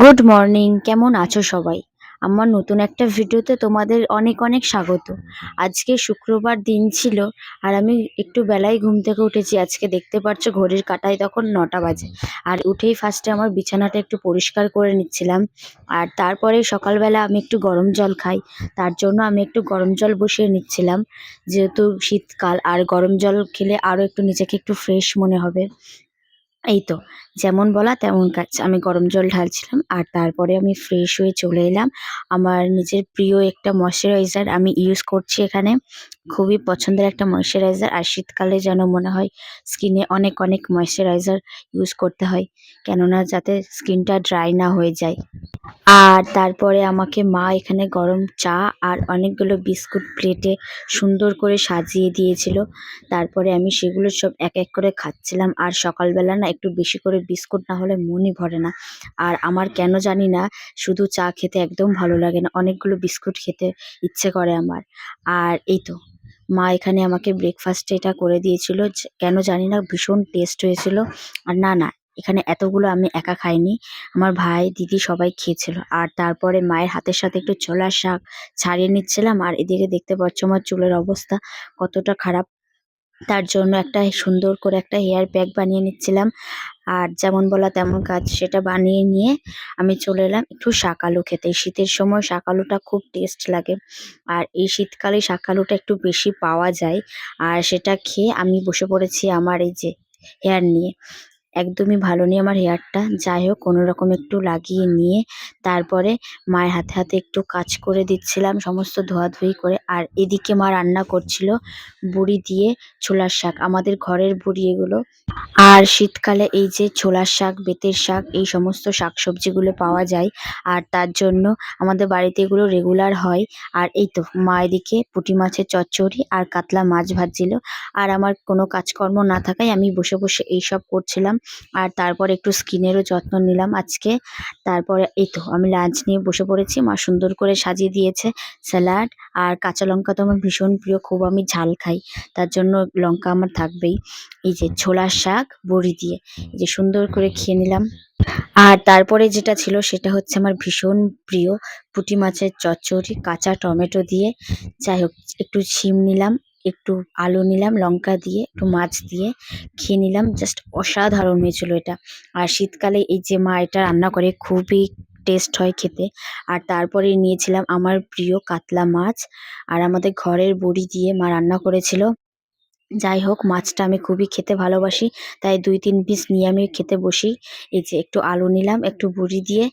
Good morning কেমন আছো সবাই? আমার নতুন একটা ভিডিওতে তোমাদের অনেক অনেক স্বাগত। আজকে শুক্রবার দিন ছিল, আর আমি একটু বেলায় ঘুম থেকে উঠেছি। আজকে দেখতে পাচ্ছ ঘড়ির কাঁটায় তখন নটা বাজে। আর উঠেই ফার্স্টে আমার বিছানাটা একটু পরিষ্কার করে নিচ্ছিলাম। আর তারপরে সকালবেলা আমি একটু গরম জল খাই। তার জন্য আমি একটু গরম জল বসিয়ে নিচ্ছিলাম। যেহেতু শীতকাল, আর গরম জল খেলে আরও একটু নিজেকে একটু ফ্রেশ মনে হবে। এই তো, যেমন বলা তেমন কাজ। আমি গরম জল ঢালছিলাম আর তারপরে আমি ফ্রেশ হয়ে চলে এলাম। আমার নিজের প্রিয় একটা ময়শ্চারাইজার আমি ইউজ করছি এখানে। খুবই পছন্দের একটা ময়শ্চারাইজার আর শীতকালে যেন মনে হয় স্কিনে অনেক অনেক ময়শ্চারাইজার ইউজ করতে হয়, কেননা যাতে স্কিনটা ড্রাই না হয়ে যায়। আর তারপরে আমাকে মা এখানে গরম চা আর অনেকগুলো বিস্কুট প্লেটে সুন্দর করে সাজিয়ে দিয়েছিল। তারপরে আমি সেগুলো সব এক এক করে খাচ্ছিলাম আর সকালবেলা না একটু বেশি করে বিস্কুট না হলে মনই ভরে না। আর আমার কেন জানি না, শুধু চা খেতে একদম ভালো লাগে না, অনেকগুলো বিস্কুট খেতে ইচ্ছে করে আমার। আর এই তো। মা এখানে আমাকে ব্রেকফাস্টে এটা করে দিয়েছিল। কেন জানি না, ভীষণ টেস্ট হয়েছিল। আর না না, এখানে এতগুলো আমি একা খাইনি। আমার ভাই, দিদি সবাই খেয়েছিল। আর তারপরে মায়ের হাতের সাথে একটু ছোলার শাক ছাড়িয়ে নিচ্ছিলাম। আর এদিকে দেখতে পাচ্ছ আমার চুলের অবস্থা কতটা খারাপ। তার জন্য একটা সুন্দর করে একটা হেয়ার ব্যাগ বানিয়ে নিচ্ছিলাম। আর যেমন বলা তেমন কাজ সেটা বানিয়ে নিয়ে আমি চলে এলাম একটু শাকালু খেতে। শীতের সময় শাকালুটা খুব টেস্ট লাগে। আর এই শীতকালে শাকালুটা একটু বেশি পাওয়া যায়। আর সেটা খেয়ে আমি বসে পড়েছি আমার এই যে হেয়ার নিয়ে। একদমই ভালো নেই আমার হেয়ারটা যাই হোক কোনো রকম একটু লাগিয়ে নিয়ে তারপরে মায়ের হাতে হাতে একটু কাজ করে দিচ্ছিলাম, সমস্ত ধোয়াধুয়ি করে। আর এদিকে মা রান্না করছিল বুড়ি দিয়ে ছোলার শাক, আমাদের ঘরের বুড়ি এগুলো। আর শীতকালে এই যে ছোলার শাক, বেতের শাক, এই সমস্ত শাকসবজিগুলো পাওয়া যায়। আর তার জন্য আমাদের বাড়িতে এগুলো রেগুলার হয়। আর এই তো, মা এদিকে পুঁটি মাছের চচ্চড়ি আর কাতলা মাছ ভাজছিল। আর আমার কোনো কাজকর্ম না থাকায় আমি বসে বসে এইসব করছিলাম। আর তারপর একটু স্কিনেরও যত্ন নিলাম আজকে। তারপরে এই তো, আমি লাঞ্চ নিয়ে বসে পড়েছি, মা সুন্দর করে সাজিয়ে দিয়েছে স্যালাড। আর কাঁচা লঙ্কা তো আমার ভীষণ প্রিয়, খুব আমি ঝাল খাই, তার জন্য লঙ্কা আমার থাকবেই। এই যে ছোলার শাক, বড়ি দিয়ে, এই যে সুন্দর করে খেয়ে নিলাম। আর তারপরে যেটা ছিল সেটা হচ্ছে আমার ভীষণ প্রিয় পুঁটি মাছের চচ্চড়ি, কাঁচা টমেটো দিয়ে। যাই হোক, একটু শিম নিলাম। একটু আলু নিলাম লঙ্কা দিয়ে একটু মাছ দিয়ে খেয়ে নিলাম। জাস্ট অসাধারণ হয়েছিল এটা। আর শীতকালে এই যে মা এটা রান্না করে খুবই টেস্ট হয় খেতে। আর তারপরে নিয়েছিলাম আমার প্রিয় কাতলা মাছ। আর আমাদের ঘরের বড়ি দিয়ে মা রান্না করেছিল। যাই হোক মাছটা আমি খুবই খেতে ভালোবাসি। তাই দুই তিন পিস নিয়ে আমি খেতে বসি। এই যে একটু আলু নিলাম একটু বুড়ি দিয়ে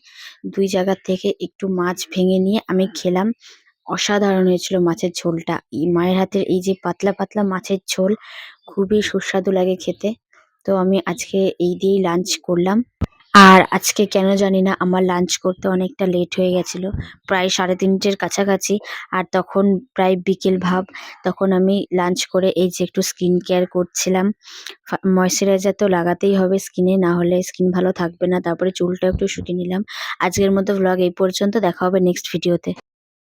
দুই জায়গার থেকে একটু মাছ ভেঙে নিয়ে আমি খেলাম। অসাধারণ হয়েছিল মাছের ঝোলটা। এই মায়ের হাতের এই যে পাতলা পাতলা মাছের ঝোল খুবই সুস্বাদু লাগে খেতে। তো আমি আজকে এই দিয়েই লাঞ্চ করলাম। আর আজকে কেন জানি না আমার লাঞ্চ করতে অনেকটা লেট হয়ে গেছিল। প্রায় সাড়ে তিনটের কাছাকাছি। আর তখন প্রায় বিকেল ভাব। তখন আমি লাঞ্চ করে এই যে একটু স্কিন কেয়ার করছিলাম। ময়শ্চারাইজার তো লাগাতেই হবে স্কিনে না হলে স্কিন ভালো থাকবে না। তারপরে চুলটা একটু শুকিয়ে নিলাম। আজকের মতো ভ্লগ এই পর্যন্ত। দেখা হবে নেক্সট ভিডিওতে